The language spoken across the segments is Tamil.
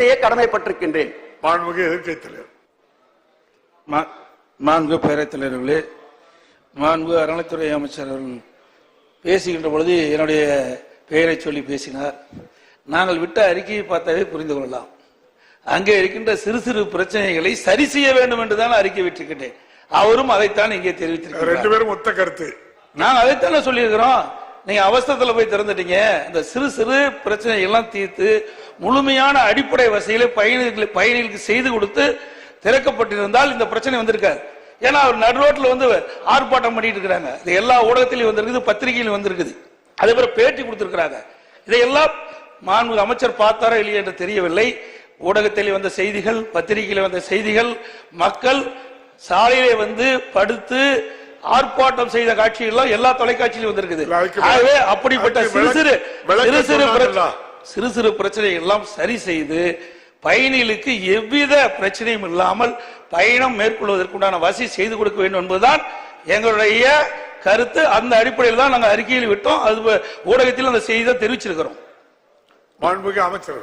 செய்ய கடமைப்பட்டிருக்கின்றேன். மாண்புமிகு எதிர்க்கட்சி தலைவர் மா- மாண்பு பேரவைத் தலைவர்களே மாண்பு அறநிலைத்துறை அமைச்சர் அவர்கள் பேசுகின்ற பொழுது என்னுடைய பெயரை சொல்லி பேசினார். நாங்கள் விட்ட அறிக்கையை பார்த்தாவே புரிந்து கொள்ளலாம். அங்கே இருக்கின்ற சிறு சிறு பிரச்சனைகளை சரி செய்ய வேண்டும் என்றுதான் அறிக்கை விட்டிருக்கின்றேன். அவரும் அதைத்தான் இங்கே ரெண்டு தெரிவித்திருக்கிறார் பேரும் ஒத்த கருத்து. நாங்க அதைத்தானே சொல்லியிருக்கிறோம். நீங்க அவசரத்துல போய் திறந்துட்டீங்க. இந்த சிறு சிறு பிரச்சனை எல்லாம் தீர்த்து முழுமையான அடிப்படை வசதிகளை பயணிகளுக்கு பயணிகளுக்கு செய்து கொடுத்து திறக்கப்பட்டிருந்தால் இந்த பிரச்சனை வந்திருக்காது. ஏன்னா அவர் நடு ரோட்ல வந்து ஆர்ப்பாட்டம் பண்ணிட்டு இருக்கிறாங்க. இது எல்லா ஊடகத்திலையும் வந்திருக்குது பத்திரிகையிலும் வந்திருக்குது. அதே போல பேட்டி கொடுத்திருக்கிறாங்க. இதையெல்லாம் மாண்பு அமைச்சர் பார்த்தாரா இல்லையா என்று தெரியவில்லை. ஊடகத்தில் வந்த செய்திகள் பத்திரிகையில் வந்த செய்திகள் மக்கள் சாலையிலே வந்து படுத்து ஆர்ப்பாட்டம் செய்த காட்சிகள் எல்லா தொலைக்காட்சியிலும் வந்திருக்குது. ஆகவே அப்படிப்பட்ட சிறு சிறு சிறு சிறு? சிறு சிறு பிரச்சனை எல்லாம் சரி செய்து பயணிகளுக்கு எவ்வித பிரச்சனையும் இல்லாமல் பயணம் மேற்கொள்வதற்குண்டான வசதி செய்து கொடுக்க வேண்டும் என்பதுதான் எங்களுடைய கருத்து. அந்த அடிப்படையில் தான் நாங்கள் அறிக்கையில் விட்டோம். அது ஊடகத்தில் அந்த செய்தி தான் தெரிவிச்சிருக்கிறோம். மாண்புமிகு அமைச்சர்.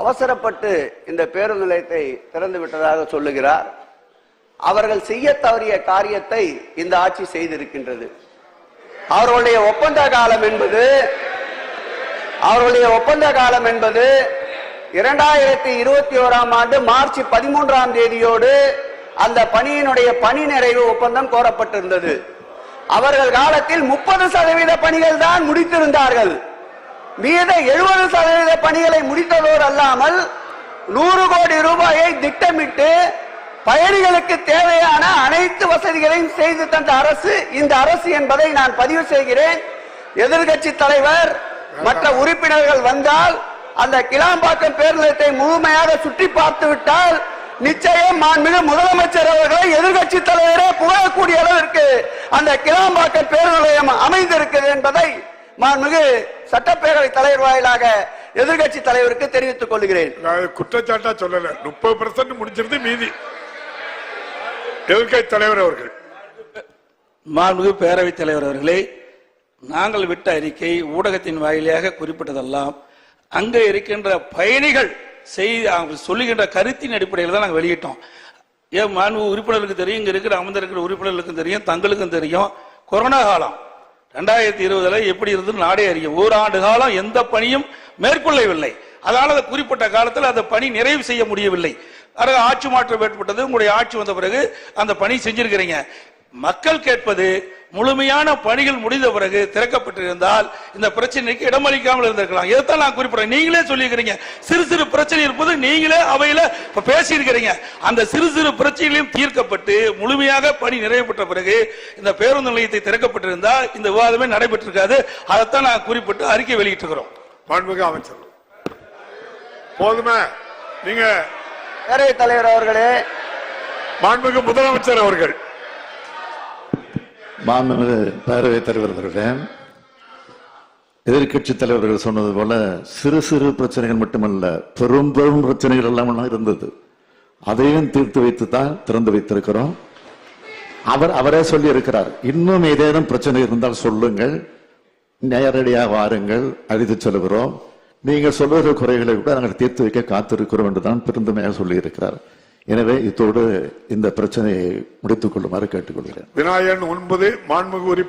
அவசரப்பட்டு இந்த பேருந்து நிலையத்தை திறந்து விட்டதாக சொல்லுகிறார். அவர்கள் செய்ய தவறிய காரியத்தை இந்த ஆட்சி செய்திருக்கின்றது. அவர்களுடைய ஒப்பந்த காலம் என்பது அவர்களுடைய ஒப்பந்த காலம் என்பது இரண்டாயிரத்தி இருபத்தி ஓராம் ஆண்டு மார்ச் பதிமூன்றாம் தேதியோடு அந்த பணியினுடைய பணி நிறைவு ஒப்பந்தம் கோரப்பட்டிருந்தது. அவர்கள் காலத்தில் முப்பது சதவீத பணிகள் தான் முடித்திருந்தார்கள். மீத எழுபது சதவீத பணிகளை முடித்ததோடு அல்லாமல் நூறு கோடி ரூபாயை திட்டமிட்டு பயணிகளுக்கு தேவையான அனைத்து வசதிகளையும் செய்து தந்த அரசு இந்த அரசு என்பதை நான் பதிவு செய்கிறேன். எதிர்க்கட்சி தலைவர் மற்ற உறுப்பினர்கள் வந்தால் அந்த கிளாம்பாக்கம் பேருந்தத்தை முழுமையாக சுற்றி பார்த்து விட்டால் நிச்சயம் மாண்புமிகு முதலமைச்சர் அவர்களை எதிர்க்கட்சி தலைவரே புகழக்கூடிய அளவிற்கு அந்த கிளாம்பாக்கம் பேருந்து நிலையம் அமைந்திருக்கிறது என்பதை மாண்புமிகு சட்டப்பேரவை தலைவர் வாயிலாக எதிர்க்கட்சி தலைவருக்கு தெரிவித்துக் கொள்கிறேன். நான் குற்றச்சாட்டா சொல்லல. முப்பது பெர்சன்ட் முடிஞ்சிருந்து மீதி. எதிர்க்கட்சி தலைவர் அவர்கள். மாண்புமிகு பேரவைத் தலைவர் அவர்களே நாங்கள் விட்ட அறிக்கை ஊடகத்தின் வாயிலாக குறிப்பிட்டதெல்லாம் அங்கே இருக்கின்ற பயணிகள் செய்தி அவங்க சொல்லுகின்ற கருத்தின் அடிப்படையில் தான் நாங்கள் வெளியிட்டோம். ஏன் மாண்பு உறுப்பினர்களுக்கு தெரியும் இங்கே இருக்கிற அமர்ந்திருக்கிற உறுப்பினர்களுக்கும் தெரியும் தங்களுக்கும் தெரியும். கொரோனா காலம். ரெண்டாயிரத்தி இருபதுல எப்படி இருந்து நாடே அறியும். ஓராண்டு காலம் எந்த பணியும் மேற்கொள்ளவில்லை. அதனால் அந்த குறிப்பிட்ட காலத்தில் அந்த பணி நிறைவு செய்ய முடியவில்லை. பிறகு ஆட்சி மாற்றம் ஏற்பட்டது. உங்களுடைய ஆட்சி வந்த பிறகு அந்த பணி செஞ்சிருக்கிறீங்க. மக்கள் கேட்பது முழுமையான பணிகள் முடிந்த பிறகு திறக்கப்பட்டிருந்தால் இந்த பிரச்சனைக்கு இடமளிக்காமல் இருந்திருக்கலாம். இதைத்தான் நான் குறிப்பிடுறேன். நீங்களே சொல்லியிருக்கிறீங்க. சிறு சிறு பிரச்சனை இருப்பது நீங்களே அவையில இப்ப பேசியிருக்கிறீங்க. அந்த சிறு சிறு பிரச்சனைகளையும் தீர்க்கப்பட்டு முழுமையாக பணி நிறைவு பெற்ற பிறகு இந்த பேருந்து நிலையத்தை திறக்கப்பட்டிருந்தால் இந்த விவாதமே நடைபெற்றிருக்காது. அதைத்தான் நான் குறிப்பிட்டு அறிக்கை வெளியிட்டிருக்கிறோம். மாண்புமிகு அமைச்சர். போதுமே. நீங்க தலைவர் அவர்களே. மாண்புமிகு முதலமைச்சர் அவர்கள். மாண்புமிகு பேரவைத் தலைவர் அவர்களே எதிர்க்கட்சி தலைவர்கள் சொன்னது போல சிறு சிறு பிரச்சனைகள் மட்டுமல்ல பெரும் பெரும் பிரச்சனைகள் எல்லாம் இருந்தது. அதையும் தீர்த்து வைத்து தான் திறந்து வைத்திருக்கிறோம். அவர் அவரே சொல்லி இருக்கிறார் இன்னும் ஏதேனும் பிரச்சனை இருந்தால் சொல்லுங்கள் நேரடியாக வாருங்கள் அழித்து செல்கிறோம். நீங்கள் சொல்லுகிற குறைகளை கூட நாங்கள் தீர்த்து வைக்க காத்திருக்கிறோம் என்று தான் பெருந்தமையாக சொல்லியிருக்கிறார். எனவே இத்தோடு இந்த பிரச்சனையை முடித்துக் கொள்ளுமாறு கேட்டுக்கொள்கிறேன். விநாயகன் ஒன்பது மாண்புமிகு உறுப்பினர்